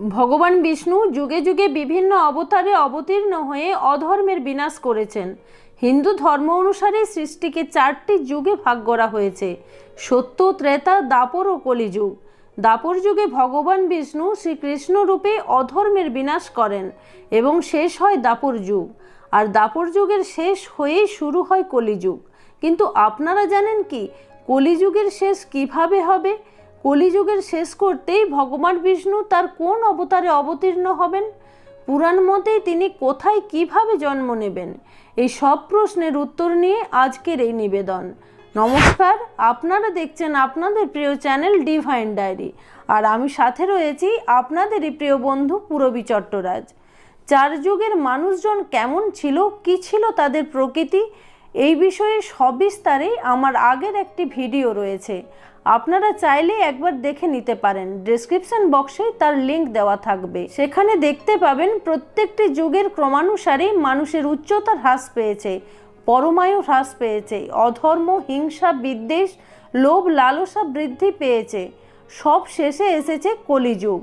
ভগবান বিষ্ণু যুগে যুগে বিভিন্ন অবতারে অবতীর্ণ হয়ে অধর্মের বিনাশ করেছেন। হিন্দু ধর্ম অনুসারে সৃষ্টিকে চারটি যুগে ভাগ করা হয়েছে। সত্য, ত্রেতা, দাপর ও কলিযুগ। দাপর যুগে ভগবান বিষ্ণু শ্রীকৃষ্ণ রূপে অধর্মের বিনাশ করেন এবং শেষ হয় দাপর যুগ। আর দাপর যুগের শেষ হয়েই শুরু হয় কলিযুগ। কিন্তু আপনারা জানেন কি? কলিযুগের শেষ কীভাবে হবে? কলিযুগের শেষ করতেই ভগবান বিষ্ণু তার কোন অবতারে অবতীর্ণ হবেন? পুরাণ মতেই তিনি কোথায় কীভাবে জন্ম নেবেন? এই সব প্রশ্নের উত্তর নিয়ে আজকের এই নিবেদন। নমস্কার, আপনারা দেখছেন আপনাদের প্রিয় চ্যানেল ডিভাইন ডায়েরি। আর আমি সাথে রয়েছি আপনাদেরই প্রিয় বন্ধু পুরবী চট্টরাজ। চার যুগের মানুষজন কেমন ছিল, কি ছিল তাদের প্রকৃতি এই বিষয়ে সবিস্তারে আমার আগের একটি ভিডিও রয়েছে। আপনারা চাইলে একবার দেখে নিতে পারেন। ডেসক্রিপশন বক্সে তার লিংক দেওয়া থাকবে। সেখানে দেখতে পাবেন প্রত্যেকটি যুগের ক্রমানুসারে মানুষের উচ্চতা হ্রাস পেয়েছে, পরমায়ু হ্রাস পেয়েছে, অধর্ম, হিংসা, বিদ্বেষ, লোভ, লালসা বৃদ্ধি পেয়েছে। সব শেষে এসেছে কলিযুগ।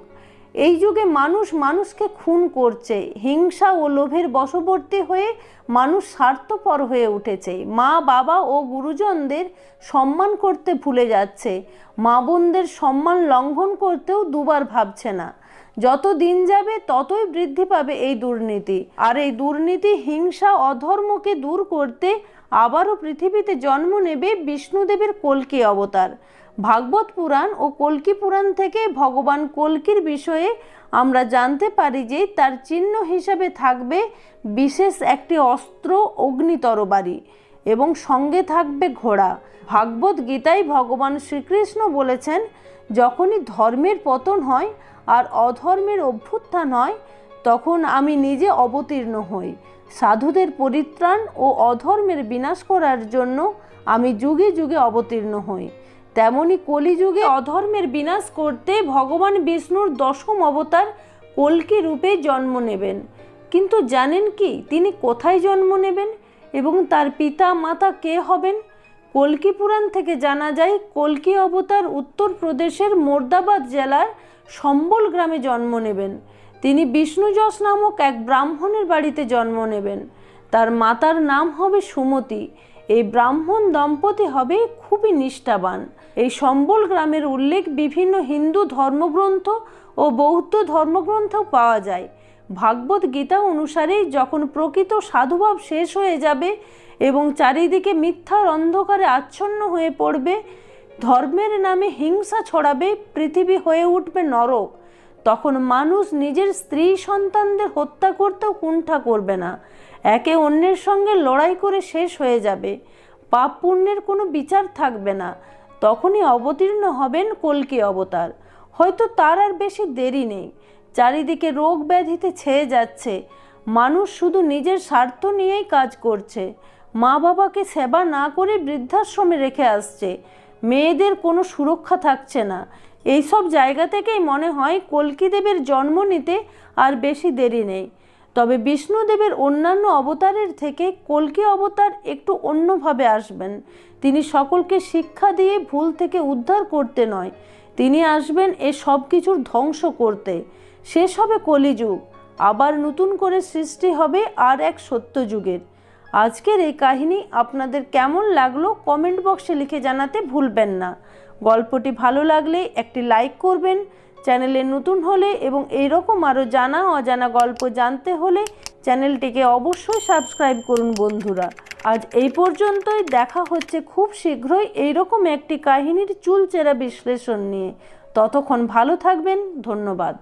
এই যুগে মানুষ মানুষকে খুন করছে, হিংসা ও লোভের বশবর্তী হয়ে মানুষ স্বার্থপর হয়ে উঠেছে। মা, বাবা ও গুরুজনদের সম্মান করতে ভুলে যাচ্ছে। মা বোনদের সম্মান লঙ্ঘন করতেও দুবার ভাবছে না। যত দিন যাবে ততই বৃদ্ধি পাবে এই দুর্নীতি। আর এই দুর্নীতি, হিংসা, অধর্মকে দূর করতে আবারও পৃথিবীতে জন্ম নেবে বিষ্ণুদেবের কল্কি অবতার। ভাগবত পুরাণ ও কল্কি পুরাণ থেকে ভগবান কল্কির বিষয়ে আমরা জানতে পারি যে তার চিহ্ন হিসাবে থাকবে বিশেষ একটি অস্ত্র অগ্নিতরবারি এবং সঙ্গে থাকবে ঘোড়া। ভাগবত গীতায় ভগবান শ্রীকৃষ্ণ বলেছেন, যখনই ধর্মের পতন হয় আর অধর্মের অভ্যুত্থান হয় তখন আমি নিজে অবতীর্ণ হই। সাধুদের পরিত্রাণ ও অধর্মের বিনাশ করার জন্য আমি যুগে যুগে অবতীর্ণ হই। তেমনি কলিযুগে অধর্মের বিনাশ করতে ভগবান বিষ্ণুর দশম অবতার কল্কি রূপে জন্ম নেবেন। কিন্তু জানেন কি, তিনি কোথায় জন্ম নেবেন এবং তার পিতা মাতা কে হবেন? কল্কি পুরাণ থেকে জানা যায়, কল্কি অবতার উত্তরপ্রদেশের মোর্দাবাদ জেলার সম্বল গ্রামে জন্ম নেবেন। তিনি বিষ্ণুযশ নামক এক ব্রাহ্মণের বাড়িতে জন্ম নেবেন। তার মাতার নাম হবে সুমতি। এই ব্রাহ্মণ দম্পতি হবে খুবই নিষ্ঠাবান। এই সম্বল গ্রামের উল্লেখ বিভিন্ন হিন্দু ধর্মগ্রন্থ ও বৌদ্ধ ধর্মগ্রন্থেও পাওয়া যায়। ভাগবত গীতা অনুসারে যখন প্রকৃত সাধুভাব শেষ হয়ে যাবে এবং চারিদিকে মিথ্যার অন্ধকারে আচ্ছন্ন হয়ে পড়বে, ধর্মের নামে হিংসা ছড়াবে, পৃথিবী হয়ে উঠবে নরক, তখন মানুষ নিজের স্ত্রী সন্তানদের হত্যা করতেও কুণ্ঠা করবে না। একে অন্যের সঙ্গে লড়াই করে শেষ হয়ে যাবে। পাপ পুণ্যের কোনো বিচার থাকবে না। তখনই অবতীর্ণ হবেন কল্কি অবতার। হয়তো তার আর বেশি দেরি নেই। চারিদিকে রোগ ব্যাধিতে ছেয়ে যাচ্ছে। মানুষ শুধু নিজের স্বার্থ নিয়েই কাজ করছে। মা বাবাকে সেবা না করে বৃদ্ধাশ্রমে রেখে আসছে। মেয়েদের কোনো সুরক্ষা থাকছে না। এইসব জায়গা থেকেই মনে হয় কল্কিদেবের জন্ম নিতে আর বেশি দেরি নেই। তবে বিষ্ণুদেবের অন্যান্য অবতারের থেকে কল্কি অবতার একটু অন্যভাবে আসবেন। তিনি সকলকে শিক্ষা দিয়ে ভুল থেকে উদ্ধার করতে নয়। তিনি আসবেন এ সব কিছুর ধ্বংস করতে। শেষ হবে কলিযুগ, আবার নতুন করে সৃষ্টি হবে আর এক সত্য যুগের। আজকের এই কাহিনী আপনাদের কেমন লাগল কমেন্ট বক্সে লিখে জানাতে ভুলবেন না। গল্পটি ভালো লাগলে একটি লাইক করবেন, চ্যানেলে নতুন হলে এবং এইরকম আরও জানা অজানা গল্প জানতে হলে চ্যানেলটিকে অবশ্যই সাবস্ক্রাইব করুন বন্ধুরা। আজ এই পর্যন্তই। দেখা হচ্ছে খুব শীঘ্রই এইরকম একটি কাহিনীর চুলচেরা বিশ্লেষণ নিয়ে। ততক্ষণ ভালো থাকবেন। ধন্যবাদ।